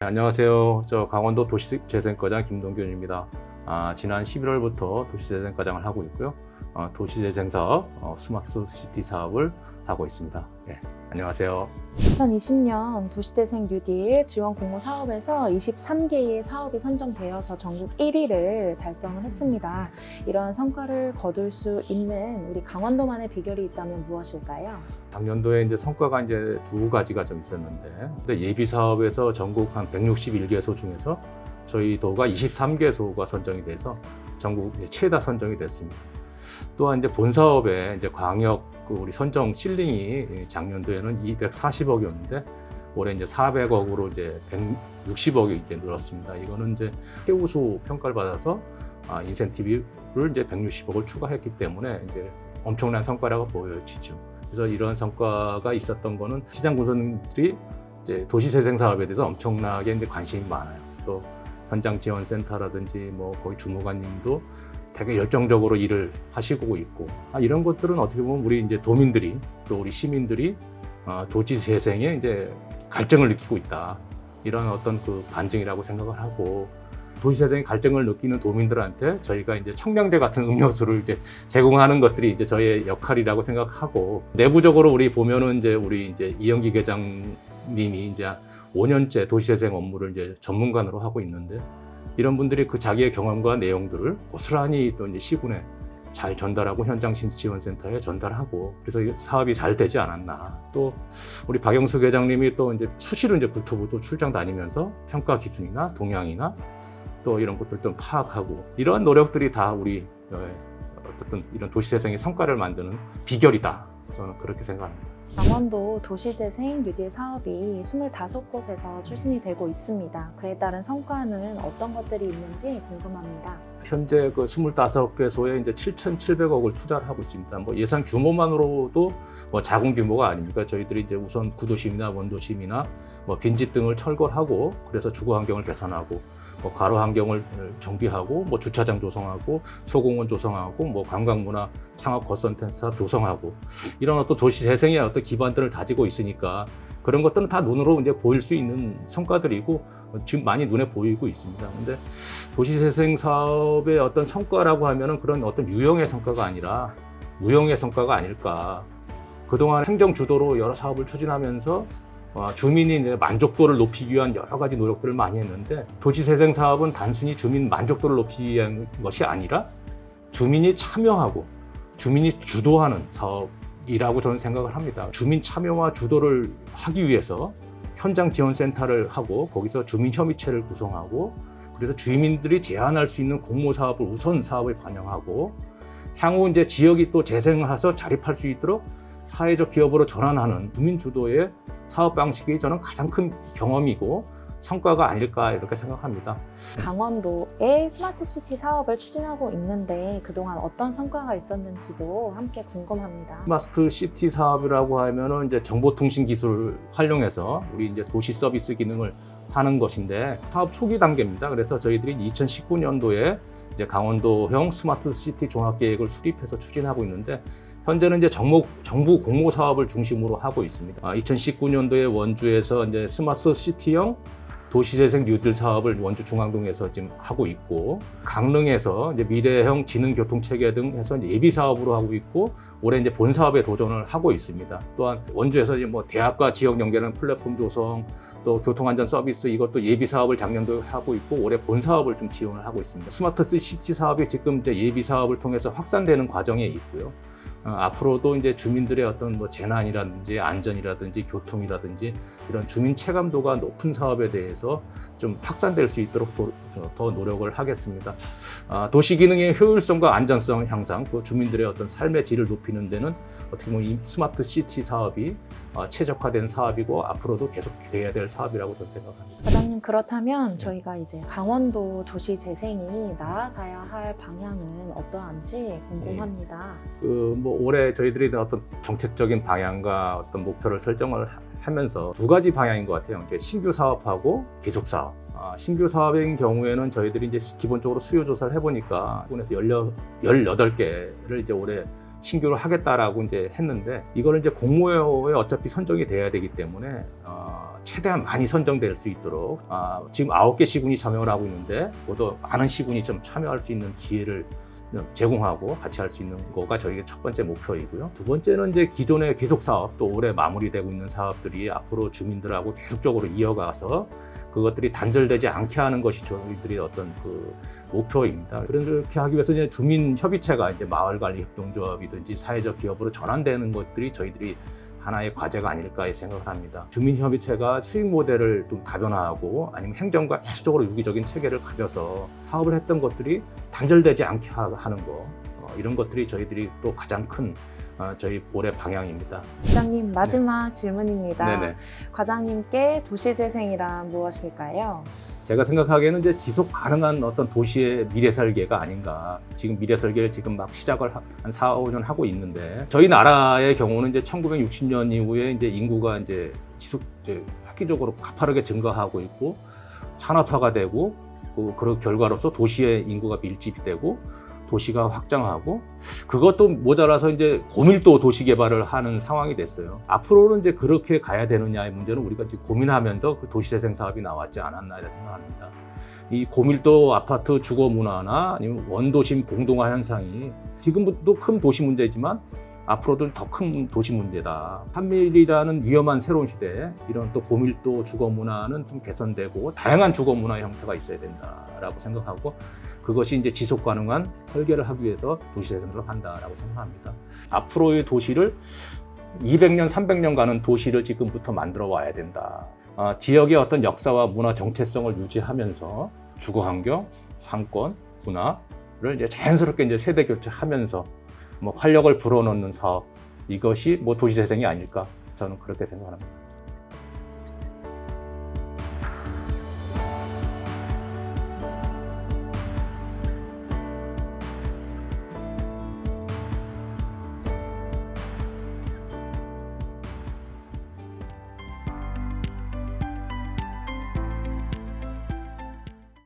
네, 안녕하세요. 저 강원도 도시재생과장 김동균입니다. 아, 지난 11월부터 도시재생과장을 하고 있고요. 어, 도시재생 사업, 어, 스마트 시티 사업을 하고 있습니다. 네, 안녕하세요. 2020년 도시재생 뉴딜 지원 공모 사업에서 23개의 사업이 선정되어서 전국 1위를 달성을 했습니다. 이러한 성과를 거둘 수 있는 우리 강원도만의 비결이 있다면 무엇일까요? 작년도에 이제 성과가 이제 두 가지가 좀 있었는데, 근데 예비 사업에서 전국 한 161개소 중에서 저희 도가 23개소가 선정이 돼서 전국 최다 선정이 됐습니다. 또한 이제 본 사업에 이제 광역 그 우리 선정 실링이 작년도에는 240억이었는데 올해 이제 400억으로 이제 160억이 이제 늘었습니다. 이거는 이제 최우수 평가를 받아서 아, 인센티브를 이제 160억을 추가했기 때문에 이제 엄청난 성과라고 보여지죠. 그래서 이런 성과가 있었던 거는 시장 구성들이 이제 도시 재생 사업에 대해서 엄청나게 이제 관심이 많아요. 또 현장 지원센터라든지 뭐 거기 주무관님도 되게 열정적으로 일을 하시고 있고. 아, 이런 것들은 어떻게 보면 우리 이제 도민들이 또 우리 시민들이 어, 도시 재생에 이제 갈증을 느끼고 있다. 이런 어떤 그 반증이라고 생각을 하고 도시 재생 갈증을 느끼는 도민들한테 저희가 이제 청량제 같은 음료수를 이제 제공하는 것들이 이제 저희의 역할이라고 생각하고 내부적으로 우리 보면은 이제 우리 이제 이영기 계장님이 이제 5년째 도시재생 업무를 이제 전문관으로 하고 있는데 이런 분들이 그 자기의 경험과 내용들을 고스란히 또 이제 시군에 잘 전달하고 현장 지원센터에 전달하고 그래서 이 사업이 잘 되지 않았나 또 우리 박영수 회장님이 또 이제 수시로 이제 국토부도 출장 다니면서 평가 기준이나 동향이나 또 이런 것들 좀 파악하고 이러한 노력들이 다 우리 어, 어떤 이런 도시 재생의 성과를 만드는 비결이다 저는 그렇게 생각합니다. 강원도 도시재생 뉴딜 사업이 25곳에서 추진이 되고 있습니다. 그에 따른 성과는 어떤 것들이 있는지 궁금합니다. 현재 그 25개소에 이제 7,700억을 투자를 하고 있습니다. 뭐 예산 규모만으로도 뭐 작은 규모가 아닙니까? 저희들이 이제 우선 구도심이나 원도심이나 뭐 빈집 등을 철거하고 그래서 주거 환경을 개선하고 뭐 가로 환경을 정비하고 뭐 주차장 조성하고 소공원 조성하고 뭐 관광문화 창업 거선센터 조성하고 이런 어떤 도시 재생의 어떤 기반들을 다지고 있으니까 그런 것들은 다 눈으로 이제 보일 수 있는 성과들이고 지금 많이 눈에 보이고 있습니다. 근데 도시재생 사업의 어떤 성과라고 하면은 그런 어떤 유형의 성과가 아니라 무형의 성과가 아닐까. 그동안 행정 주도로 여러 사업을 추진하면서 어, 주민이 만족도를 높이기 위한 여러 가지 노력들을 많이 했는데 도시재생 사업은 단순히 주민 만족도를 높이기 위한 것이 아니라 주민이 참여하고 주민이 주도하는 사업 이라고 저는 생각을 합니다. 주민 참여와 주도를 하기 위해서 현장 지원센터를 하고 거기서 주민 협의체를 구성하고 그래서 주민들이 제안할 수 있는 공모 사업을 우선 사업에 반영하고 향후 이제 지역이 또 재생해서 자립할 수 있도록 사회적 기업으로 전환하는 주민 주도의 사업 방식이 저는 가장 큰 경험이고 성과가 아닐까 이렇게 생각합니다. 강원도의 스마트 시티 사업을 추진하고 있는데 그동안 어떤 성과가 있었는지도 함께 궁금합니다. 스마트 시티 사업이라고 하면은 이제 정보통신 기술을 활용해서 우리 이제 도시 서비스 기능을 하는 것인데 사업 초기 단계입니다. 그래서 저희들이 2019년도에 이제 강원도형 스마트 시티 종합 계획을 수립해서 추진하고 있는데 현재는 이제 정목, 정부 공모 사업을 중심으로 하고 있습니다. 아, 2019년도에 원주에서 이제 스마트 시티형 도시재생 뉴딜 사업을 원주 중앙동에서 지금 하고 있고 강릉에서 이제 미래형 지능 교통 체계 등 해서 예비 사업으로 하고 있고 올해 이제 본 사업에 도전을 하고 있습니다. 또한 원주에서 이제 뭐 대학과 지역 연계하는 플랫폼 조성 또 교통 안전 서비스 이것도 예비 사업을 작년도 하고 있고 올해 본 사업을 좀 지원을 하고 있습니다. 스마트 시티 사업이 지금 이제 예비 사업을 통해서 확산되는 과정에 있고요. 어, 앞으로도 이제 주민들의 어떤 뭐 재난이라든지 안전이라든지 교통이라든지 이런 주민 체감도가 높은 사업에 대해서 좀 확산될 수 있도록 도, 더 노력을 하겠습니다. 아, 도시 기능의 효율성과 안전성 향상, 또 주민들의 어떤 삶의 질을 높이는 데는 어떻게 보면 이 스마트 시티 사업이 어, 최적화된 사업이고 앞으로도 계속 돼야 될 사업이라고 저는 생각합니다. 과장님 그렇다면 저희가 이제 강원도 도시 재생이 나아가야 할 방향은 어떠한지 궁금합니다. 그뭐 올해 저희들이 어떤 정책적인 방향과 어떤 목표를 설정을 하- 하면서 두 가지 방향인 것 같아요. 이제 신규 사업하고 계속 사업. 아, 신규 사업인 경우에는 저희들이 이제 기본적으로 수요 조사를 해보니까 군에서 18개를 이제 올해 신규로 하겠다라고 이제 했는데 이거는 이제 공모에 어차피 선정이 돼야 되기 때문에 어, 최대한 많이 선정될 수 있도록 아, 지금 아홉 개 시군이 참여를 하고 있는데 모두 많은 시군이 좀 참여할 수 있는 기회를 제공하고 같이 할 수 있는 거가 저희의 첫 번째 목표이고요. 두 번째는 이제 기존의 계속 사업 또 올해 마무리되고 있는 사업들이 앞으로 주민들하고 계속적으로 이어가서 그것들이 단절되지 않게 하는 것이 저희들의 어떤 그 목표입니다. 그렇게 하기 위해서 이제 주민 협의체가 이제 마을 관리 협동조합이든지 사회적 기업으로 전환되는 것들이 저희들이 하나의 과제가 아닐까 생각을 합니다. 주민협의체가 수익 모델을 좀 다변화하고 아니면 행정과 계속적으로 유기적인 체계를 가져서 사업을 했던 것들이 단절되지 않게 하- 하는 거 어, 이런 것들이 저희들이 또 가장 큰 어, 저희 올해 방향입니다. 부장님 마지막 질문입니다. 네네. 과장님께 도시재생이란 무엇일까요? 제가 생각하기에는 이제 지속 가능한 어떤 도시의 미래 설계가 아닌가. 지금 미래 설계를 지금 막 시작을 하- 한 4, 5년 하고 있는데 저희 나라의 경우는 이제 1960년 이후에 이제 인구가 이제 지속 이제 획기적으로 가파르게 증가하고 있고 산업화가 되고 그, 그 결과로서 도시의 인구가 밀집이 되고 도시가 확장하고 그것도 모자라서 이제 고밀도 도시 개발을 하는 상황이 됐어요. 앞으로는 이제 그렇게 가야 되느냐의 문제는 우리가 지금 고민하면서 그 도시재생 사업이 나왔지 않았나 생각합니다. 이 고밀도 아파트 주거 문화나 아니면 원도심 공동화 현상이 지금도 큰 도시 문제지만 앞으로도 더 큰 도시 문제다. 판밀이라는 위험한 새로운 시대에 이런 또 고밀도 주거 문화는 좀 개선되고 다양한 주거 문화 형태가 있어야 된다라고 생각하고 그것이 이제 지속 가능한 설계를 하기 위해서 도시 재생을 한다라고 생각합니다. 앞으로의 도시를 200년, 300년 가는 도시를 지금부터 만들어 와야 된다. 아, 지역의 어떤 역사와 문화 정체성을 유지하면서 주거 환경, 상권, 문화를 이제 자연스럽게 이제 세대 교체하면서 뭐 활력을 불어넣는 사업 이것이 뭐 도시 재생이 아닐까 저는 그렇게 생각합니다.